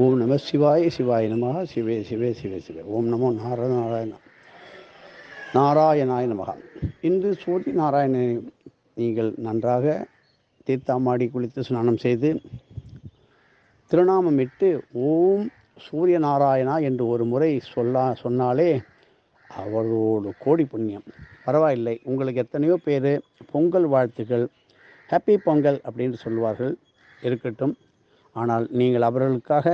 ஓம் நம சிவாய சிவாய நமக சிவே சிவே சிவே சிவே. ஓம் நமோ நாராயண நாராயண நாராயணாய நமகா இன்று சூரிய நாராயணனை நீங்கள் நன்றாக தீர்த்தாமாடி குளித்து ஸ்நானம் செய்து திருநாமமிட்டு ஓம் சூரிய நாராயணா என்று ஒரு முறை சொல்லா சொன்னாலே அவரோட கோடி புண்ணியம். பரவாயில்லை. உங்களுக்கு எத்தனையோ பேர் பொங்கல் வாழ்த்துக்கள் ஹாப்பி பொங்கல் அப்படின்னு சொல்லுவார்கள். இருக்கட்டும். ஆனால் நீங்கள் அவர்களுக்காக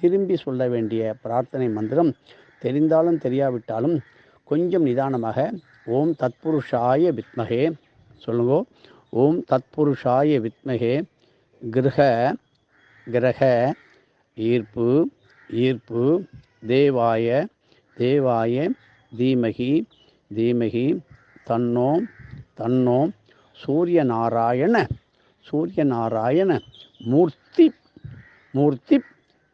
திரும்பி சொல்ல வேண்டிய பிரார்த்தனை மந்திரம் தெரிந்தாலும் தெரியாவிட்டாலும் கொஞ்சம் நிதானமாக ஓம் தத்புருஷாய வித்மகே சொல்லுங்க ஓம் தத்புருஷாய வித்மகே கிரக கிரக ஈர்ப்பு ஈர்ப்பு தேவாய தேவாய தீமகி தீமகி தன்னோ தன்னோ சூரிய நாராயண சூரிய நாராயண மூர்த்தி மூர்த்தி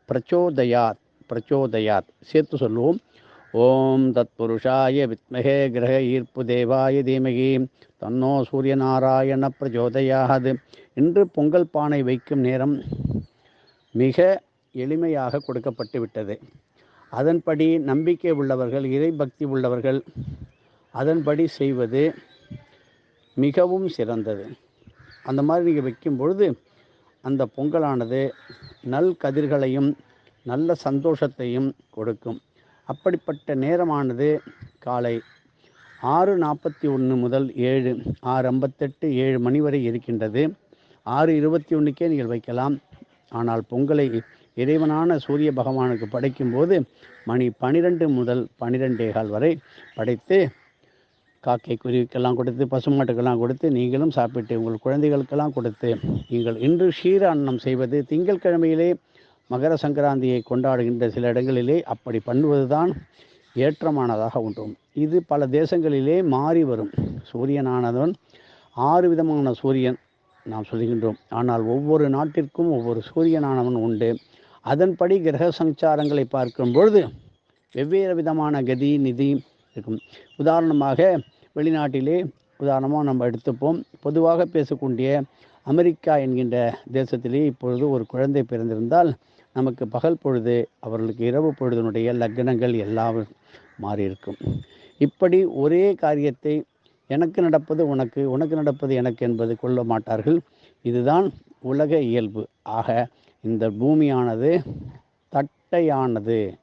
பிரச்சோதயாத் பிரச்சோதயாத். சேர்த்து சொல்லுவோம். ஓம் தத்புருஷாய வித்மகே கிரக ஈர்ப்பு தேவாய தீமகி. தன்னோ சூரிய நாராயண பிரச்சோதயாது. இன்று பொங்கல் பானை வைக்கும் நேரம் மிக எளிமையாக கொடுக்கப்பட்டு விட்டது. அதன்படி நம்பிக்கை உள்ளவர்கள் இறை பக்தி உள்ளவர்கள் அதன்படி செய்வது மிகவும் சிறந்தது. அந்த மாதிரி நீங்கள் வைக்கும் பொழுது அந்த பொங்கலானது நல் கதிர்களையும் நல்ல சந்தோஷத்தையும் கொடுக்கும். அப்படிப்பட்ட நேரமானது காலை ஆறு நாற்பத்தி ஒன்று முதல் ஏழு ஆறு ஐம்பத்தெட்டு ஏழு மணி வரை இருக்கின்றது. ஆறு இருபத்தி ஒன்றுக்கே நீங்கள் வைக்கலாம். ஆனால் பொங்கலை இறைவனான சூரிய பகவானுக்கு படைக்கும்போது மணி பனிரெண்டு முதல் பனிரெண்டே கால் வரை படைத்து காக்கை குருவிக்கெல்லாம் கொடுத்து பசுமாட்டுக்கெல்லாம் கொடுத்து நீங்களும் சாப்பிட்டு உங்கள் குழந்தைகளுக்கெல்லாம் கொடுத்து நீங்கள் இன்று ஷீர அன்னம் செய்வது திங்கட்கிழமையிலே மகர சங்கராந்தியை கொண்டாடுகின்ற சில இடங்களிலே அப்படி பண்ணுவதுதான் ஏற்றமானதாக உண்டும். இது பல தேசங்களிலே மாறி வரும். சூரியனானவன் ஆறு விதமான சூரியன் நாம் சொல்கின்றோம். ஆனால் ஒவ்வொரு நாட்டிற்கும் ஒவ்வொரு சூரியனானவன் உண்டு. அதன்படி கிரக சஞ்சாரங்களை பார்க்கும் பொழுது வெவ்வேறு விதமான கதி நிதி இருக்கும். உதாரணமாக வெளிநாட்டிலே உதாரணமாக நம்ம எடுத்துப்போம். பொதுவாக பேசக்கூடிய அமெரிக்கா என்கின்ற தேசத்திலே இப்பொழுது ஒரு குழந்தை பிறந்திருந்தால் நமக்கு பகல் பொழுது அவர்களுக்கு இரவு பொழுதினுடைய லக்னங்கள் எல்லாம் மாறியிருக்கும். இப்படி ஒரே காரியத்தை எனக்கு நடப்பது உனக்கு உனக்கு நடப்பது எனக்கு என்பது கொள்ள மாட்டார்கள். இதுதான் உலக இயல்பு. ஆக இந்த பூமியானது தட்டையானது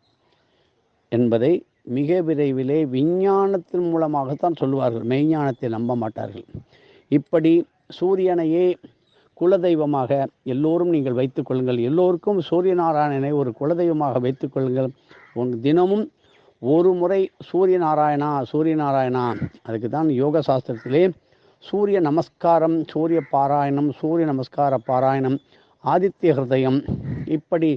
என்பதை மிக விரைவிலே விஞ்ஞானத்தின் மூலமாகத்தான் சொல்லுவார்கள். மெய்ஞானத்தை நம்ப மாட்டார்கள். இப்படி சூரியனையே குலதெய்வமாக எல்லோரும் நீங்கள் வைத்துக்கொள்ளுங்கள் எல்லோருக்கும் சூரிய நாராயணனை ஒரு குலதெய்வமாக வைத்துக்கொள்ளுங்கள் உன் தினமும் ஒரு முறை சூரிய நாராயணா சூரிய நாராயணா அதுக்கு தான் யோக சாஸ்திரத்திலே சூரிய நமஸ்காரம் சூரிய பாராயணம் சூரிய நமஸ்கார பாராயணம் ஆதித்ய ஹிருதயம் இப்படி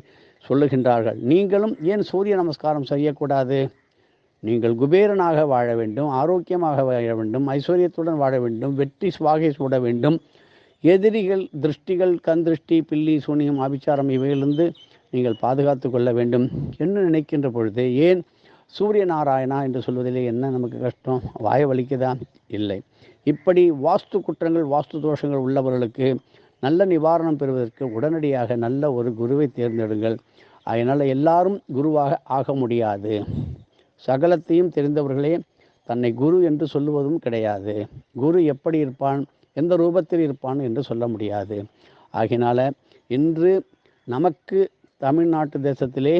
சொல்லுகின்றார்கள். நீங்களும் ஏன் சூரிய நமஸ்காரம் செய்யக்கூடாது? நீங்கள் குபேரனாக வாழ வேண்டும் ஆரோக்கியமாக வாழ வேண்டும் ஐஸ்வர்யத்துடன் வாழ வேண்டும் வெற்றி சுவாகை சூட வேண்டும். எதிரிகள் திருஷ்டிகள் கண் திருஷ்டி பில்லி சூனியம் ஆபிச்சாரம் இவையிலிருந்து நீங்கள் பாதுகாத்து கொள்ள வேண்டும். என்று நினைக்கின்ற பொழுது ஏன் சூரிய நாராயணா என்று சொல்வதிலே என்ன நமக்கு கஷ்டம்? வாய வலிக்குதா? இல்லை. இப்படி வாஸ்து குற்றங்கள் வாஸ்து தோஷங்கள் உள்ளவர்களுக்கு நல்ல நிவாரணம் பெறுவதற்கு உடனடியாக நல்ல ஒரு குருவை தேர்ந்தெடுங்கள். அதனால் எல்லாரும் குருவாக ஆக முடியாது. சகலத்தையும் தெரிந்தவர்களே தன்னை குரு என்று சொல்லுவதும் கிடையாது. குரு எப்படி இருப்பான் எந்த ரூபத்தில் இருப்பான் என்று சொல்ல முடியாது. ஆகினால இன்று நமக்கு தமிழ்நாட்டு தேசத்திலே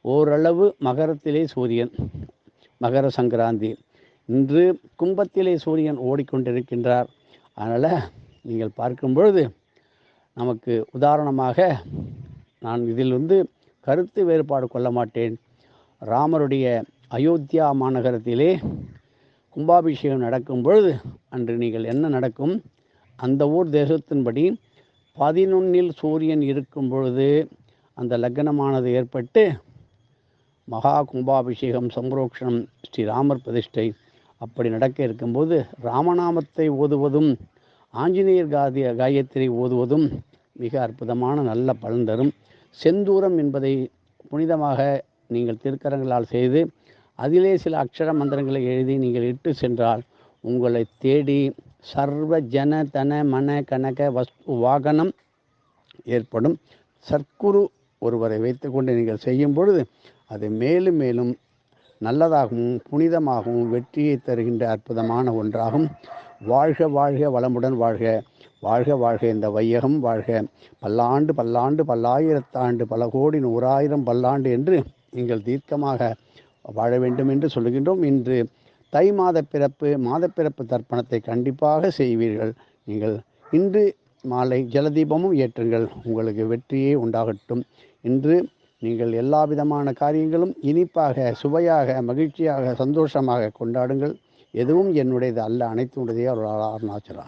ஓரளவு மகரத்திலே சூரியன் மகர சங்கராந்தி. இன்று கும்பத்திலே சூரியன் ஓடிக்கொண்டிருக்கின்றார். அதனால் நீங்கள் பார்க்கும் பொழுது நமக்கு உதாரணமாக நான் இதில் வந்து கருத்து வேறுபாடு கொள்ள மாட்டேன். ராமருடைய அயோத்தியா மாநகரத்திலே கும்பாபிஷேகம் நடக்கும் பொழுது அன்று நீங்கள் என்ன நடக்கும்? அந்த ஊர் தேசத்தின்படி பதினொன்னில் சூரியன் இருக்கும் பொழுது அந்த லக்னமானது ஏற்பட்டு மகா கும்பாபிஷேகம் சம்ரோக்ஷணம் ஸ்ரீ ராமர் பிரதிஷ்டை அப்படி நடக்க இருக்கும்போது ராமநாமத்தை ஓதுவதும் ஆஞ்சநேயர் காதிய காயத்ரி ஓதுவதும் மிக அற்புதமான நல்ல பலன் தரும். செந்தூரம் என்பதை புனிதமாக நீங்கள் திருக்கரங்களால் செய்து அதிலே சில அக்ஷர மந்திரங்களை எழுதி நீங்கள் இட்டு சென்றால் உங்களை தேடி சர்வ ஜன தன மன கனக வஸ்து வாகனம் ஏற்படும். சர்க்குரு ஒருவரை வைத்துக்கொண்டு நீங்கள் செய்யும் பொழுது அது மேலும் மேலும் நல்லதாகவும் புனிதமாகவும் வெற்றியை தருகின்ற அற்புதமான ஒன்றாகும். வாழ்க வாழ்க வளமுடன் வாழ்க. வாழ்க வாழ்க இந்த வையகம் வாழ்க. பல்லாண்டு பல்லாண்டு பல்லாயிரத்தாண்டு பல கோடி நூறாயிரம் பல்லாண்டு என்று நீங்கள் தீர்க்கமாக வாழ வேண்டும் என்று சொல்லுகின்றோம். இன்று தை மாத பிறப்பு மாதப்பிறப்பு தர்ப்பணத்தை கண்டிப்பாக செய்வீர்கள். நீங்கள் இன்று மாலை ஜலதீபமும் ஏற்றுங்கள். உங்களுக்கு வெற்றியே உண்டாகட்டும். இன்று நீங்கள் எல்லா விதமான காரியங்களும் இனிப்பாக சுவையாக மகிழ்ச்சியாக சந்தோஷமாக கொண்டாடுங்கள். எதுவும் என்னுடையது அல்ல. அனைத்து உடையதே அருளாளர் அருணாச்சலா.